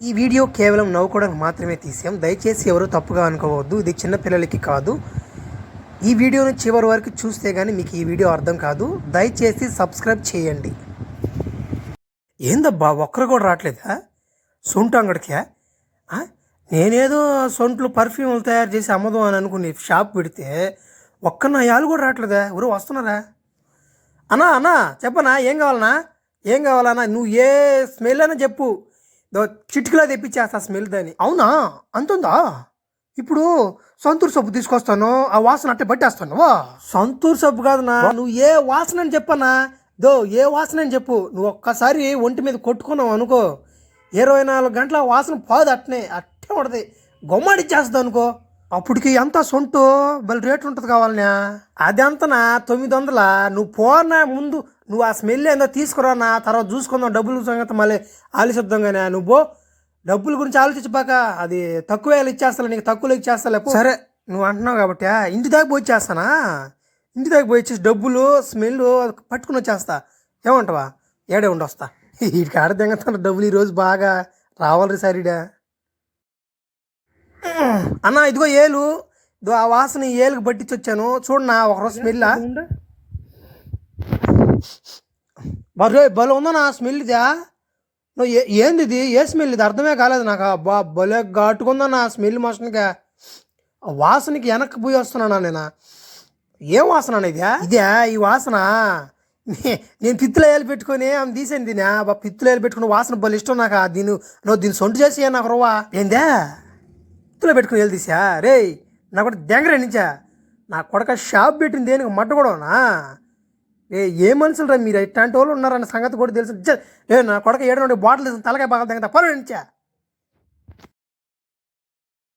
ఈ వీడియో కేవలం నవ్వుకోవడానికి మాత్రమే తీసాం దయచేసి ఎవరు తప్పుగా అనుకోవద్దు. ఇది చిన్నపిల్లలకి కాదు. ఈ వీడియోని చివరి వరకు చూస్తే కానీ మీకు ఈ వీడియో అర్థం కాదు. దయచేసి సబ్స్క్రైబ్ చేయండి. ఏందబ్బా? ఒక్కరు కూడా రావట్లేదా సొంటు అంగడికా? నేనేదో సొంట్లు పర్ఫ్యూమ్లు తయారు చేసి అమ్మదు అని అనుకుని షాప్ పెడితే ఒక్క నా యాలు కూడా రావట్లేదా ఎవరు వస్తున్నారా? అన్నా అన్నా చెప్పనా? ఏం కావాలన్నా? ఏం కావాలన్నా? నువ్వు ఏ స్మెల్ అయినా చెప్పు. చిటికలో తెప్పించేస్తా స్మెల్ దాని అవునా? అంతుందా? ఇప్పుడు సంతూర్ సబ్బు తీసుకొస్తాను ఆ వాసన అట్టే పట్టేస్తాను. వా. సంతూర్ సబ్బు కాదన్నా నువ్వు ఏ వాసన అని చెప్పనా? దో ఏ వాసన అని చెప్పు. నువ్వు ఒక్కసారి ఒంటి మీద కొట్టుకున్నావు అనుకో. ఇరవై నాలుగు గంటల వాసన పోదు అట్నే అట్టే ఉండదు గొమ్మడిచ్చేస్తుంది అనుకో. అప్పటికి ఎంత సొంటు? బలి రేటు ఉంటుంది కావాలనే. అది అంతనా తొమ్మిది వందల నువ్వు పోనా ముందు నువ్వు ఆ స్మెల్ ఏందో తీసుకురానా? తర్వాత చూసుకుందాం డబ్బులు సంగతి మళ్ళీ ఆలోచిద్దాం కానీ నువ్వు డబ్బుల గురించి ఆలోచించబాక. అది తక్కువ ఇచ్చేస్తా నీకు తక్కువలో ఇచ్చేస్తా సరే నువ్వు అంటున్నావు కాబట్టి ఇంటి దాకా పోయి ఇచ్చేస్తానా ఇంటి దాకా పోయి ఇచ్చేసి డబ్బులు స్మెల్ పట్టుకుని వచ్చేస్తా. ఏమంటావా? ఏడే ఉండి వస్తా. వీడికి ఆడదంగా డబ్బులు ఈరోజు బాగా రావాలి సరిడా. అన్న ఇదిగో ఏలు. ఇదిగో ఆ వాసన ఏలుకి పట్టించి వచ్చాను. చూడన్నా ఒకరోజు స్మెల్ బరే భలే ఉందన్నా స్మెల్ ఇదా నువ్వు ఏంది ఇది? ఏ స్మెల్ ఇది? అర్థమే కాలేదు నాకు. అబ్బా భలే ఘాటుకుందన్న స్మెల్ మోషన్గా ఆ వాసనకి వెనక్కి పోయి వస్తున్నానా నేను? ఏం వాసన అన్న ఇదా ఇదే ఈ వాసన? నే- నేను పిత్తులు వేలు పెట్టుకొని ఆమె తీసాను దీని బా పిత్తులు వేలు పెట్టుకుని వాసన భలే ఇష్టం నాకు. దీని నువ్వు దీన్ని సొంటు చేసి నాకు రవ్వా. ఏందే? పిత్తులో పెట్టుకుని వేలు తీసా? రే నా కూడా దెంగరే నించా. నా కొడక షాప్ పెట్టింది దేనికి? మట్ట కూడానా ఏ ఏ మనుషులు రా మీరు? ఇట్లాంటి వాళ్ళు ఉన్నారన్న సంగతి కూడా తెలుసు. ఏ నా కొడక ఏడు నుండి బాటిల్ తలకాయ బాగా దగ్గర పలు నించా.